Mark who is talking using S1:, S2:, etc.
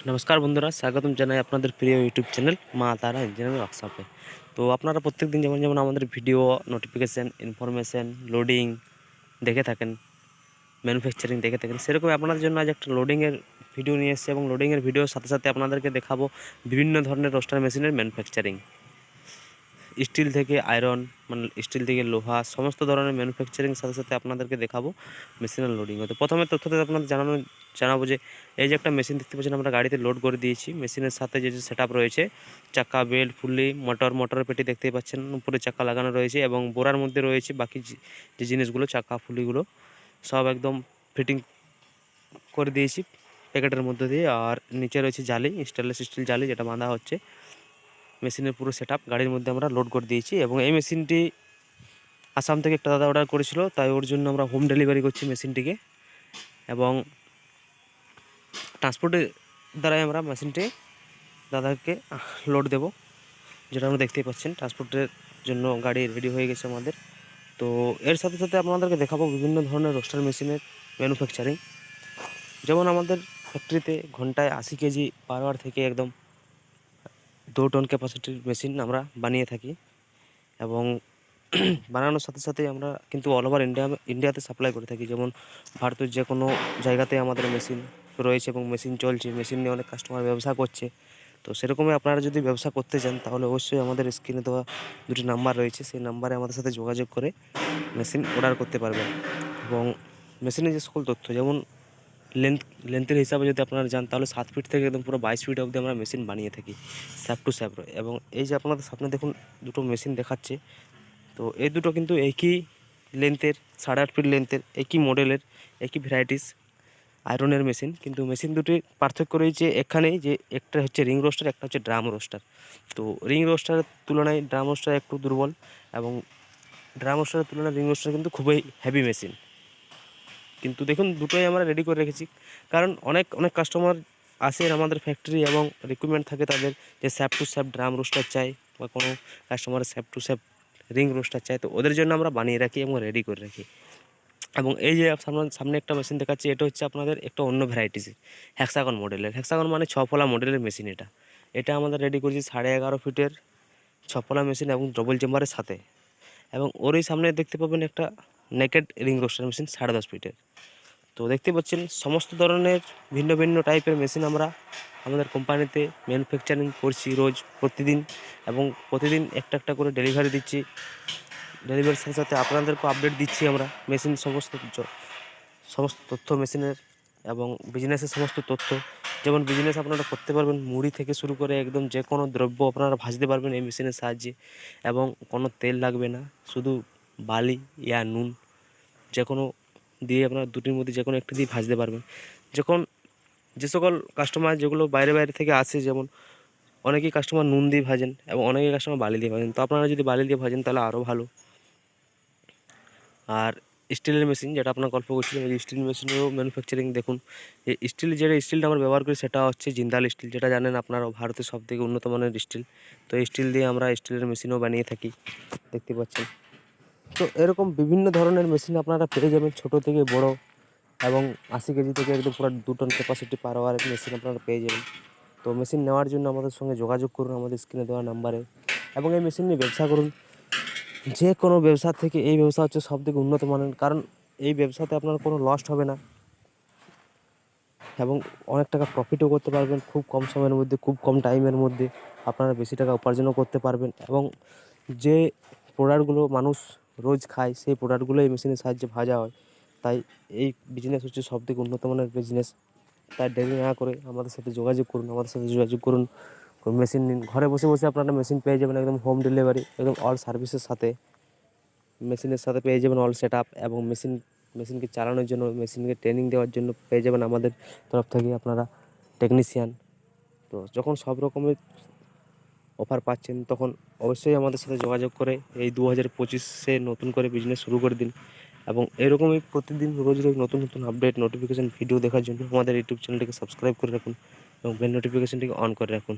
S1: নমস্কার বন্ধুরা, স্বাগতম জানাই আপনাদের প্রিয় ইউটিউব চ্যানেল মা তারা ইঞ্জিনিয়ারিং ওয়ার্কশপে তো আপনারা প্রত্যেক দিন যেমন যেমন আমাদের ভিডিও নোটিফিকেশান ইনফরমেশান লোডিং দেখে থাকেন ম্যানুফ্যাকচারিং দেখে থাকেন সেরকম আপনাদের জন্য আজ একটা লোডিংয়ের ভিডিও নিয়ে এসেছি এবং লোডিংয়ের ভিডিওর সাথে সাথে আপনাদেরকে দেখাবো বিভিন্ন ধরনের রোস্টার মেশিনের ম্যানুফ্যাকচারিং স্টিল থেকে আয়রন মানে স্টিল থেকে লোহা, সমস্ত ধরনের ম্যানুফ্যাকচারিং সাথে সাথে আপনাদেরকে দেখাবো মেশিনের লোডিং তো প্রথমে তথ্যতে আপনাদের জানানো, জানাব যে এই যে একটা মেশিন দেখতে পাচ্ছেন, আমরা গাড়িতে লোড করে দিয়েছি। মেশিনের সাথে যে যে সেট রয়েছে, চাকা বেল্ট ফুলি মোটর মোটরের পেটি দেখতে পাচ্ছেন, উপরে চাকা লাগানো রয়েছে এবং বোরার মধ্যে রয়েছে বাকি যে জিনিসগুলো, চাকা ফুলিগুলো সব একদম ফিটিং করে দিয়েছি প্যাকেটের মধ্যে দিয়ে। আর নিচে রয়েছে জালি স্টেনলেস স্টিল জালি, যেটা বাঁধা হচ্ছে। মেশিনের পুরো সেট গাড়ির মধ্যে আমরা লোড করে দিয়েছি এবং এই মেশিনটি আসাম থেকে একটা দাদা অর্ডার করেছিল, তাই ওর জন্য আমরা হোম ডেলিভারি করছি মেশিনটিকে এবং ট্রান্সপোর্টের দ্বারাই আমরা মেশিনটি দাদাকে লোড দেব, যেটা আমরা দেখতেই পাচ্ছেন। ট্রান্সপোর্টের জন্য গাড়ি রেডি হয়ে গেছে আমাদের। তো এর সাথে সাথে আপনাদেরকে দেখাবো বিভিন্ন ধরনের রোস্টার মেশিনের ম্যানুফ্যাকচারিং যেমন আমাদের ফ্যাক্টরিতে ঘন্টায় আশি কেজি পার আওয়ার থেকে একদম দু টন ক্যাপাসিটির মেশিন আমরা বানিয়ে থাকি এবং বানানোর সাথে সাথে আমরা কিন্তু অল ওভার ইন্ডিয়া ইন্ডিয়াতে সাপ্লাই করে থাকি। যেমন ভারতের যে কোনো জায়গাতে আমাদের মেশিন রয়েছে এবং মেশিন চলছে মেশিন নিয়ে অনেক কাস্টমার ব্যবসা করছে। তো সেরকমই আপনারা যদি ব্যবসা করতে চান, তাহলে অবশ্যই আমাদের স্ক্রিনে দেওয়া দুটি নাম্বার রয়েছে। সেই নাম্বারে আমাদের সাথে যোগাযোগ করে মেশিন অর্ডার করতে পারবেন। এবং মেশিনের যে সকল তথ্য, যেমন লেন্থ লেন্থের হিসাবে যদি আপনারা যান, তাহলে সাত ফিট থেকে একদম পুরো বাইশ ফিট অবধি আমরা মেশিন বানিয়ে থাকি স্যাপ টু স্যাপ এবং এই যে আপনাদের সামনে দেখুন, দুটো মেশিন দেখাচ্ছে। তো এই দুটো কিন্তু একই লেন্থের সাড়ে আট ফিট লেন্থের একই মডেলের একই ভ্যারাইটিস আয়রনের মেশিন কিন্তু মেশিন দুটির পার্থক্য রয়েছে এখানেই যে একটা হচ্ছে রিং রোস্টার একটা হচ্ছে ড্রাম রোস্টার তো রিং রোস্টারের তুলনায় ড্রাম রোস্টার একটু দুর্বল এবং ড্রাম রোস্টারের তুলনায় রিং রোস্টার কিন্তু খুবই হেভি মেশিন কিন্তু দেখুন, দুটোই আমরা রেডি করে রেখেছি। কারণ অনেক অনেক কাস্টমার আসে আমাদের ফ্যাক্টরি এবং রিকুইপমেন্ট থাকে তাদের যে sap to sap drum roaster চাই বা কোনো কাস্টমারের sap to sap ring roaster চাই, তো ওদের জন্য আমরা বানিয়ে রাখি এবং রেডি করে রাখি। এবং এই যে সামনে সামনে একটা মেশিন দেখাচ্ছি, এটা হচ্ছে আপনাদের একটা অন্য ভ্যারাইটিসের হ্যাক্সাগন মডেলের হ্যাক্সাগন মানে ছ ফলা মডেলের মেশিন এটা। এটা আমাদের রেডি করেছি সাড়ে এগারো ফিটের ছ ফলা মেশিন এবং ডবল চেম্বারের সাথে। এবং ওরই সামনে দেখতে পাবেন একটা নেকেড রিং রোস্টার মেশিন সাড়ে দশ ফিটের তো দেখতে পাচ্ছেন, সমস্ত ধরনের ভিন্ন ভিন্ন টাইপের মেশিন আমরা আমাদের কোম্পানিতে ম্যানুফ্যাকচারিং করছি রোজ, প্রতিদিন। এবং প্রতিদিন একটা একটা করে ডেলিভারি দিচ্ছি। ডেলিভারির সাথে সাথে আপনাদেরকেও আপডেট দিচ্ছি আমরা মেশিন সমস্ত সমস্ত তথ্য মেশিনের এবং বিজনেসের সমস্ত তথ্য। যেমন বিজনেস আপনারা করতে পারবেন, মুড়ি থেকে শুরু করে একদম যে কোনো দ্রব্য আপনারা ভাজতে পারবেন এই মেশিনের সাহায্যে। এবং কোনো তেল লাগবে না, শুধু বালি, ইয়া, নুন যে কোনো দিয়ে আপনারা দুটির মধ্যে যে কোনো একটি দিয়ে ভাজতে পারবেন। যখন যে সকল কাস্টমার যেগুলো বাইরে বাইরে থেকে আসে, যেমন অনেকেই কাস্টমার নুন দিয়ে ভাজেন এবং অনেকেই কাস্টমার বালি দিয়ে ভাজেন। তো আপনারা যদি বালি দিয়ে ভাজেন, তাহলে আরও ভালো। আর স্টিলের মেশিন যেটা আপনার গল্প করছিলেন এই স্টিল মেশিনেরও ম্যানুফ্যাকচারিং দেখুন। এই স্টিল যেটা স্টিলটা আমরা ব্যবহার করি, সেটা হচ্ছে জিন্দাল স্টিল যেটা জানেন আপনারা ভারতের সব থেকে উন্নত মানের স্টিল তো এই স্টিল দিয়ে আমরা স্টিলের মেশিনও বানিয়ে থাকি। দেখতে পাচ্ছেন। তো এরকম বিভিন্ন ধরনের মেশিন আপনারা পেয়ে যাবেন ছোট থেকে বড় এবং আশি কেজি থেকে একদম পুরো দু ton capacity per hour machine আপনারা পেয়ে যাবেন। তো মেশিন নেওয়ার জন্য আমাদের সঙ্গে যোগাযোগ করুন আমাদের স্ক্রিনে দেওয়া নাম্বারে এবং এই মেশিন নিয়ে ব্যবসা করুন। যে কোনো ব্যবসা থেকে এই ব্যবসা হচ্ছে সব থেকে উন্নত মানের কারণ এই ব্যবসাতে আপনার কোনো লস্ট হবে না এবং অনেক টাকা প্রফিটও করতে পারবেন, খুব কম সময়ের মধ্যে, খুব কম টাইমের মধ্যে আপনারা বেশি টাকা উপার্জনও করতে পারবেন এবং যে প্রোডাক্টগুলো মানুষ রোজ খায় সেই প্রোডাক্টগুলো এই মেশিনের সাহায্যে ভাজা হয়। তাই এই বিজনেস হচ্ছে সব থেকে উন্নত মানের বিজনেস তাই দেরি না করে আমাদের সাথে যোগাযোগ করুন, আমাদের সাথে যোগাযোগ করুন। মেশিন নিন, ঘরে বসে বসে আপনারা মেশিন পেয়ে যাবেন একদম হোম ডেলিভারি একদম অল সার্ভিসের সাথে। মেশিনের সাথে পেয়ে যাবেন অল সেট আপ এবং মেশিন মেশিনকে চালানোর জন্য মেশিনকে ট্রেনিং দেওয়ার জন্য পেয়ে যাবেন আমাদের তরফ থেকে আপনারা টেকনিশিয়ান তো যখন সব রকমের অফার পাচ্ছেন, তখন অবশ্যই আমাদের সাথে যোগাযোগ করে এই দু হাজার পঁচিশে নতুন করে বিজনেস শুরু করে দিন। এবং এরকমই প্রতিদিন রোজ রোজ নতুন নতুন আপডেট নোটিফিকেশান ভিডিও দেখার জন্য আমাদের ইউটিউব চ্যানেলটিকে সাবস্ক্রাইব করে রাখুন এবং বেল নোটিফিকেশানটিকে অন করে রাখুন।